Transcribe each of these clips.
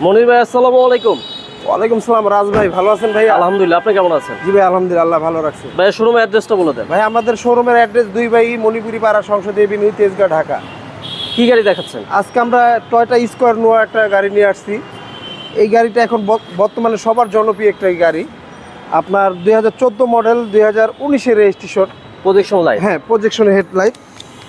মনির ভাই আসসালামু আলাইকুম। ওয়ালাইকুম সালাম রাজ ভাই ভালো আছেন ভাই আলহামদুলিল্লাহ আপনি কেমন আছেন? জি ভাই আলহামদুলিল্লাহ আল্লাহ ভালো রাখছে। ভাই শোরুমের অ্যাড্রেসটা বলে দেন। ভাই আমাদের শোরুমের অ্যাড্রেস দুই ভাই মণিপুরি পাড়া সংসদীয় এভিনিউ তেজগাঁ ঢাকা। কি গাড়ি দেখাচ্ছেন? আজকে আমরা টয়টা স্কোয়ার নোয়া একটা গাড়ি নিয়ে আসছি। এই গাড়িটা এখন বর্ত- বর্তমানে সবার জনপ্রিয় একটা গাড়ি। আপনার দুই হাজার চোদ্দ মডেল দুই হাজার উনিশের রেজিস্ট্রেশন প্রজেকশন লাইট হ্যাঁ প্রজেকশন হেডলাইট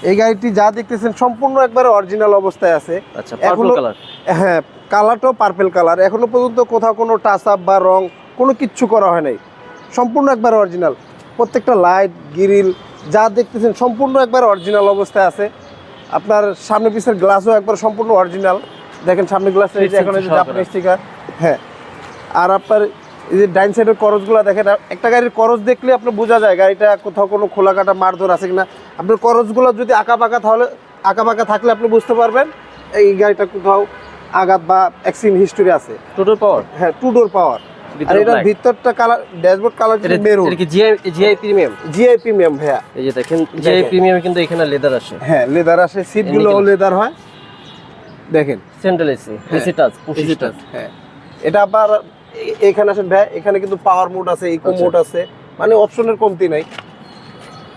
এই গাড়িটি যা দেখতেছেন সম্পূর্ণ একবারে অরিজিনাল অবস্থায় আছে। আচ্ছা পার্পল এখনো- কালার হ্যাঁ কালারটাও পার্পেল কালার এখনও পর্যন্ত কোথাও কোনো টাচ আপ বা রং কোনো কিচ্ছু করা হয় নাই। সম্পূর্ণ একবার অরিজিনাল প্রত্যেকটা লাইট গ্রিল যা দেখতেছেন সম্পূর্ণ একবার অরিজিনাল অবস্থায় আছে। আপনার সামনে পিছের গ্লাসও একবার সম্পূর্ণ অরিজিনাল দেখেন সামনে গ্লাস এখন স্টিকার হ্যাঁ। আর আপনার এই যে ডাইন সাইডের করজগুলো দেখেন একটা গাড়ির করজ দেখলে আপনি বোঝা যায় গাড়িটা কোথাও কোনো খোলা কাটা মারধর আছে কিনা। আপনার করজগুলো যদি আঁকা পাকা তাহলে আঁকা পাকা থাকলে আপনি বুঝতে পারবেন এই গাড়িটা কোথাও আঘাত বা অ্যাক্সিডেন্ট হিস্টোরি আছে। টোটাল পাওয়ার হ্যাঁ টু ডোর পাওয়ার আর এটা ভিতরটা কালার ড্যাশবোর্ড কালার এটা মেরুন এটা কি জিআই প্রিমিয়াম জিআই প্রিমিয়াম ভাইয়া। এই যে দেখেন জিআই প্রিমিয়াম কিন্তু এখানে লেদার আসে। হ্যাঁ লেদার আসে সিটগুলো লেদার হয়। দেখেন। সেন্ট্রাল এসি এসি টাচ পুশি টাচ হ্যাঁ। এটা আবার এখানে আসেন ভাই এখানে কিন্তু পাওয়ার মোড আছে ইকো আচ্ছা। মোড আছে মানে অপশনের কমতি নাই।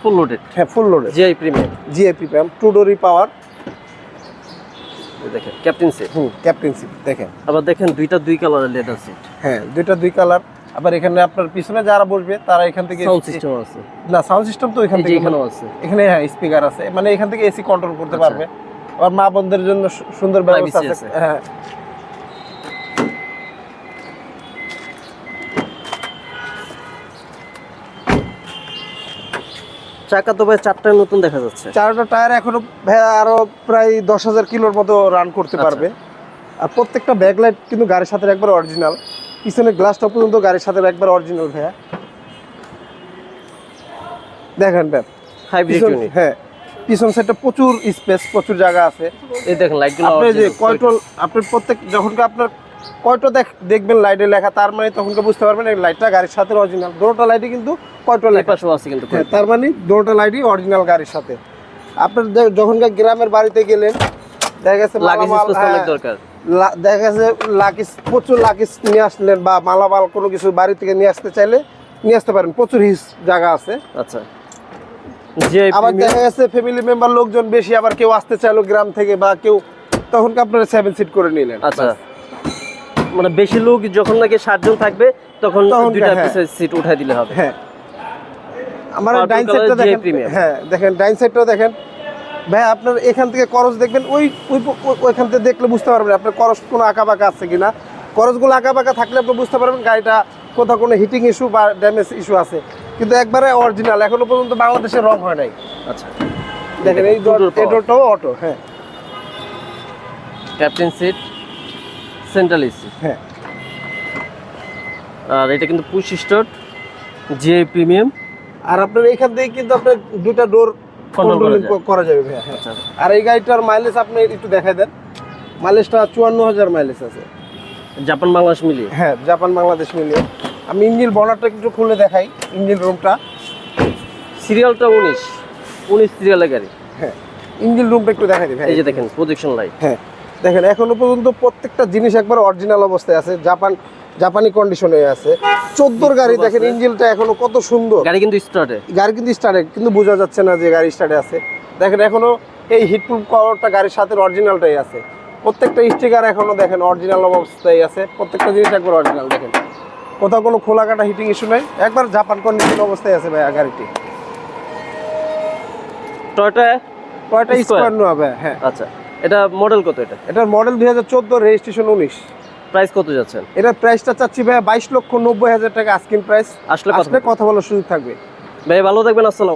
ফুল লোডেড হ্যাঁ ফুল লোডে GI premium GI premium two ডোরি পাওয়ার দেখেন ক্যাপ্টেন সিট হুম ক্যাপ্টেন সিট দেখেন। আবার দেখেন দুইটা দুই কালারের লেদার সিট হ্যাঁ দুইটা দুই কালার আবার এখানে আপনার পিছনে যারা বসবে তারা এখান থেকে সাউন্ড সিস্টেম আছে। না সাউন্ড সিস্টেম তো এখান থেকে এখানেও আছে। এখানে হ্যাঁ স্পিকার আছে। মানে এখান থেকে এসি কন্ট্রোল করতে আচ্ছা। পারবে। আর মা বোনদের জন্য সুন্দর ব্যবস্থা আছে। হ্যাঁ। চাকা তো ভাই চারটায় নতুন দেখা যাচ্ছে। চারটা টায়ার এখনও আরও প্রায় দশ হাজার কিলোর মতো রান করতে আচ্ছা। পারবে। আর প্রত্যেকটা ব্যাকলাইট কিন্তু গাড়ির সাথে একবার অরিজিনাল পিছনের গ্লাসটা পর্যন্ত গাড়ির সাথে একবার অরিজিনাল ভাইয়া। দেখেন ব্যাপ হাইব্রিড ইউনিট হ্যাঁ পিছন সাইডটা প্রচুর স্পেস প্রচুর জায়গা আছে। এই দেখেন লাইটগুলো আপনি যে কয়টল আপনার প্রত্যেক যখন আপনার কয়টো দেখ দেখবেন লাইটে লেখা তার মানে তখন বুঝতে পারবেন এই লাইটটা গাড়ির সাথে অরিজিনাল দুটোটা লাইটই কিন্তু কয়টো লেখা পাশেও আছে কিন্তু হ্যাঁ, তার মানে দুটোটা লাইটই অরিজিনাল গাড়ির সাথে। আপনার যে- যখন গা- গ্রামের বাড়িতে গেলেন দেখা গেছে হ্যাঁ, দরকার। দেখা গেছে লাকিস প্রচুর লাকিস নিয়ে আসলেন বা মালামাল কোনো কিছু বাড়ি থেকে নিয়ে আসতে চাইলে নিয়ে আসতে পারেন। প্রচুর হিস জায়গা আছে। আচ্ছা। যে আবার দেখা গেছে ফ্যামিলি মেম্বার লোকজন বেশি আবার কেউ আসতে চাইলো গ্রাম থেকে বা কেউ তখন আপনারা সেভেন সিট করে নিলেন? আচ্ছা। মানে বেশি লোক যখন নাকি সাতজন থাকবে তখন দুইটা হ্যাঁ। পিসের সিট উঠাই দিলে হবে। হ্যাঁ। আমার ডাইন সাইডটা দেখেন। হ্যাঁ দেখেন ডাইন সাইডটাও দেখেন। ভাই আপনার এখান থেকে করজ দেখবেন ওই ওই ওই- ওইখান থেকে দেখলে বুঝতে পারবেন আপনার করজ কোনো আঁকা বাঁকা আছে কিনা। করজগুলো আঁকা বাঁকা থাকলে আপনি বুঝতে পারবেন গাড়িটা কোথাও কোনো হিটিং ইস্যু বা ড্যামেজ ইস্যু আছে। কিন্তু একবারে অরিজিনাল এখনও পর্যন্ত বাংলাদেশে রং হয় নাই। আচ্ছা। দেখেন এই। এটোটাও অটো হ্যাঁ। Captain seat central AC. হ্যাঁ। আর এটা কিন্তু পুশ স্টার্ট জিআই প্রিমিয়াম। আর আপনার এখান থেকে কিন্তু আপনার দুটা ডোর কন্ট্রোলিং করা যাবে ভাইয়া হ্যাঁ। আচ্ছা আর এই গাড়িটার মাইলেজ আপনি একটু দেখাই দেন। মাইলেজটা চুয়ান্ন হাজার মাইলেজ আছে। জাপান বাংলাদেশ মিলিয়ে? হ্যাঁ জাপান বাংলাদেশ মিলিয়ে। আমি ইঞ্জিন বনারটা একটু খুলে দেখাই ইঞ্জিন রুমটা সিরিয়ালটা উনিশ উনিশ সিরিয়ালের গাড়ি। হ্যাঁ ইঞ্জিন রুমটা একটু দেখাই দিই ভাই এই যে দেখেন প্রজেকশন লাইট হ্যাঁ। দেখেন এখনও পর্যন্ত প্রত্যেকটা জিনিস একবার অরিজিনাল অবস্থায় আছে জাপান জাপানি কন্ডিশনে আছে। চোদ্দোর গাড়ি দেখেন ইঞ্জিনটা এখনও কত সুন্দর। গাড়ি কিন্তু স্টার্টে গাড়ি কিন্তু স্টার্টে কিন্তু বোঝা যাচ্ছে না যে গাড়ি স্টার্টে আছে। দেখেন এখনও এই হিটপ্রুফ কভারটা গাড়ির সাথে অরিজিনালটাই আছে। প্রত্যেকটা স্টিকার এখনও দেখেন অরিজিনাল অবস্থায় আছে। প্রত্যেকটা জিনিস একবার অরিজিনাল দেখেন। কোথাও কোনো খোলা কাটা হিটিং ইস্যু নাই। একবার জাপান কন্ডিশন অবস্থায় আছে ভাই গাড়িটি। Toyota Square? স্কোয়ার ভাই হ্যাঁ। আচ্ছা। এটা মডেল কত এটা? এটার মডেল দুই হাজার চোদ্দ রেজিস্ট্রেশন উনিশ। প্রাইস কত যাচ্ছেন? এটার প্রাইসটা চাচ্ছি ভাইয়া বাইশ লক্ষ নব্বই হাজার টাকা আস্কিন প্রাইস আসলে কথা আসলে কথা বলার সুযোগ থাকবে। ভাই ভালো থাকবেন আসসালাম